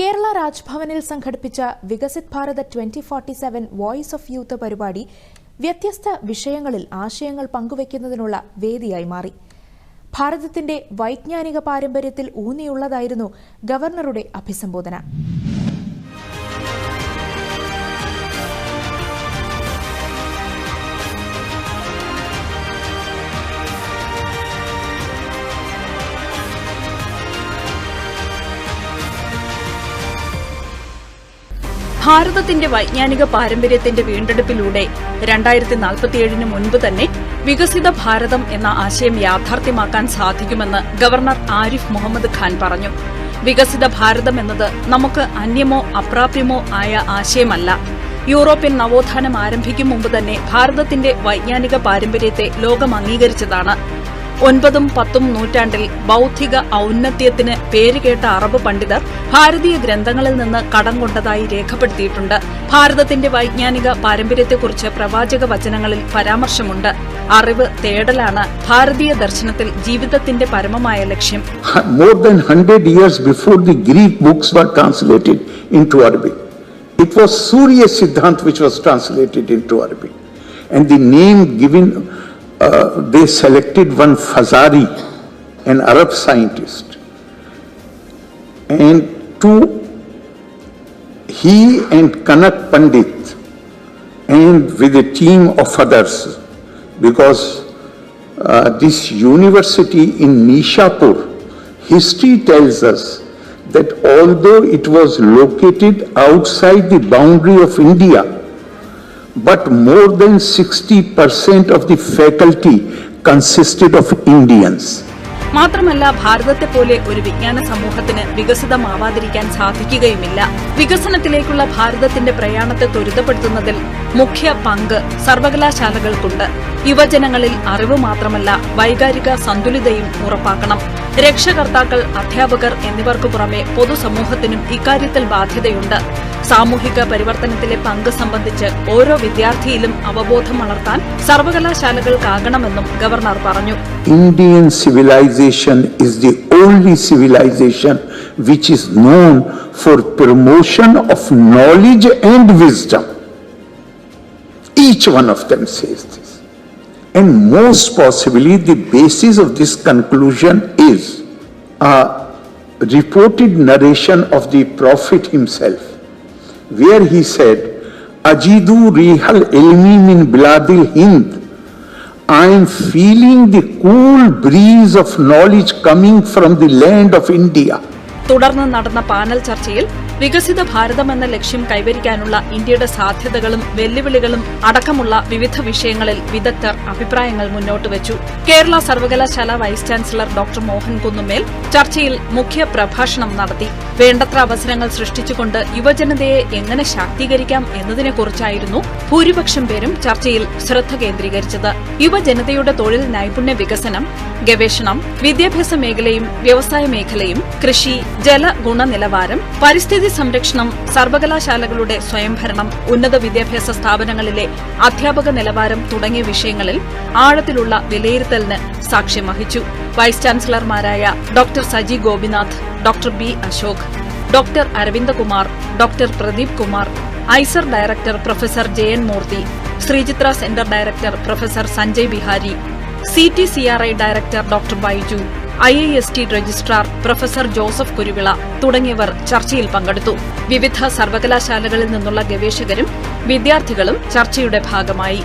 കേരള രാജ്ഭവനിൽ സംഘടിപ്പിച്ച Viksit Bharat twenty forty seven voice of youth പരിപാടി വ്യത്യസ്ത വിഷയങ്ങളിൽ ആശയങ്ങൾ പങ്കുവയ്ക്കുന്നതിനുള്ള വേദിയായി മാറി. ഭാരതത്തിന്റെ വൈജ്ഞാനിക പാരമ്പര്യത്തിൽ ഊന്നിയുള്ളതായിരുന്നു ഗവർണറുടെ അഭിസംബോധന. ഭാരതത്തിന്റെ വൈജ്ഞാനിക പാരമ്പര്യത്തിന്റെ വീണ്ടെടുപ്പിലൂടെ രണ്ടായിരത്തി നാൽപ്പത്തിയേഴിന് മുൻപ് തന്നെ വികസിത ഭാരതം എന്ന ആശയം യാഥാർത്ഥ്യമാക്കാൻ സാധിക്കുമെന്ന് ഗവർണർ ആരിഫ് മുഹമ്മദ് ഖാൻ പറഞ്ഞു. വികസിത ഭാരതം എന്നത് നമുക്ക് അന്യമോ അപ്രാപ്യമോ ആയ ആശയമല്ല. യൂറോപ്യൻ നവോത്ഥാനം ആരംഭിക്കും മുമ്പ് തന്നെ ഭാരതത്തിന്റെ വൈജ്ഞാനിക പാരമ്പര്യത്തെ ലോകം അംഗീകരിച്ചതാണ്. ഒൻപതും പത്തും നൂറ്റാണ്ടിൽ ബൌദ്ധിക ഔന്നത്യത്തിന് പേരുകേട്ട അറബ് പണ്ഡിതർ ഭാരതീയ ഗ്രന്ഥങ്ങളിൽ നിന്ന് കടം കൊണ്ടതായി രേഖപ്പെടുത്തിയിട്ടുണ്ട് ഭാരതത്തിന്റെ വൈജ്ഞാനിക പാരമ്പര്യത്തെക്കുറിച്ച് പ്രവാചക വചനങ്ങളിൽ പരാമർശമുണ്ട് അറിവ് തേടലാണ് ഭാരതീയ ദർശനത്തിൽ ജീവിതത്തിന്റെ പരമമായ ലക്ഷ്യം more than 100 years before the Greek books were translated into Arabic. It was Surya which which was translated into Arabic. And the name given, uh, they selected one Fazari, an Arab scientist. And two, he and Kanak Pandit and with a team of others, because uh, this university in Nishapur, history tells us that although it was located outside the boundary of India, but more than 60% of the faculty consisted of Indians. മാത്രമല്ല ഭാരതത്തെ പോലെ ഒരു വിജ്ഞാന സമൂഹത്തിന് വികസിതമാവാതിരിക്കാൻ സാധിക്കുകയുമില്ല. വികസനത്തിലേക്കുള്ള ഭാരതത്തിന്റെ പ്രയാണത്തെ ത്വരിതപ്പെടുത്തുന്നതിൽ മുഖ്യ പങ്ക് സർവകലാശാലകൾക്കുണ്ട്. യുവജനങ്ങളിൽ അറിവ് മാത്രമല്ല വൈകാരിക സന്തുലിതയും ഉറപ്പാക്കണം. രക്ഷകർത്താക്കൾ അധ്യാപകർ എന്നിവർക്കു പുറമെ പൊതുസമൂഹത്തിനും ഇക്കാര്യത്തിൽ ബാധ്യതയുണ്ട് സാമൂഹിക പരിവർത്തനത്തിലെ പങ്ക് സംബന്ധിച്ച് ഓരോ വിദ്യാർത്ഥിയിലും അവബോധം വളർത്താൻ സർവകലാശാലകൾക്കാകണമെന്നും ഗവർണർ പറഞ്ഞു Indian civilization is the only civilization is known for promotion of knowledge and wisdom. Each one of them says this. And most possibly the basis of this conclusion is a reported narration of the Prophet himself, where he said, Ajidu rihal ilmi min biladil Hind. I am feeling the cool breeze of knowledge coming from the land of India. തുടർന്ന് നടന്ന panel ചർച്ചയിൽ വികസിത ഭാരതം എന്ന ലക്ഷ്യം കൈവരിക്കാനുള്ള ഇന്ത്യയുടെ സാധ്യതകളും വെല്ലുവിളികളും അടക്കമുള്ള വിവിധ വിഷയങ്ങളിൽ വിദഗ്ധർ അഭിപ്രായങ്ങൾ മുന്നോട്ട് വെച്ചു. കേരള സർവകലാശാല vice chancellor doctor Mohan Kunnummel ചർച്ചയിൽ മുഖ്യ പ്രഭാഷണം നടത്തി. വേണ്ടത്ര അവസരങ്ങൾ സൃഷ്ടിച്ചുകൊണ്ട് യുവജനതയെ എങ്ങനെ ശാക്തീകരിക്കാം എന്നതിനെക്കുറിച്ചായിരുന്നു ഭൂരിപക്ഷം പേരും ചർച്ചയിൽ ശ്രദ്ധ കേന്ദ്രീകരിച്ചത്. യുവജനതയുടെ തൊഴിൽ നൈപുണ്യ വികസനം ഗവേഷണം വിദ്യാഭ്യാസ മേഖലയും വ്യവസായ മേഖലയും കൃഷി ജല ഗുണനിലവാരം പരിസ്ഥിതി സംരക്ഷണം സർവകലാശാലകളുടെ സ്വയംഭരണം ഉന്നത വിദ്യാഭ്യാസ സ്ഥാപനങ്ങളിലെ അധ്യാപക നിലവാരം തുടങ്ങിയ വിഷയങ്ങളിൽ ആഴത്തിലുള്ള വിലയിരുത്തലിന് സാക്ഷ്യം വഹിച്ചു. Vice ചാൻസലർമാരായ doctor Saji Gopinath doctor B Ashok doctor Aravindakumar doctor Pradeep Kumar IISER director professor Jayan Murthy Sreechitra centre director professor Sanjay Bihari C director doctor Baiju I I S T registrar professor Joseph Kuruvila തുടങ്ങിയവർ ചർച്ചയിൽ പങ്കെടുത്തു. വിവിധ സർവകലാശാലകളിൽ നിന്നുള്ള ഗവേഷകരും വിദ്യാർത്ഥികളും ചർച്ചയുടെ ഭാഗമായി.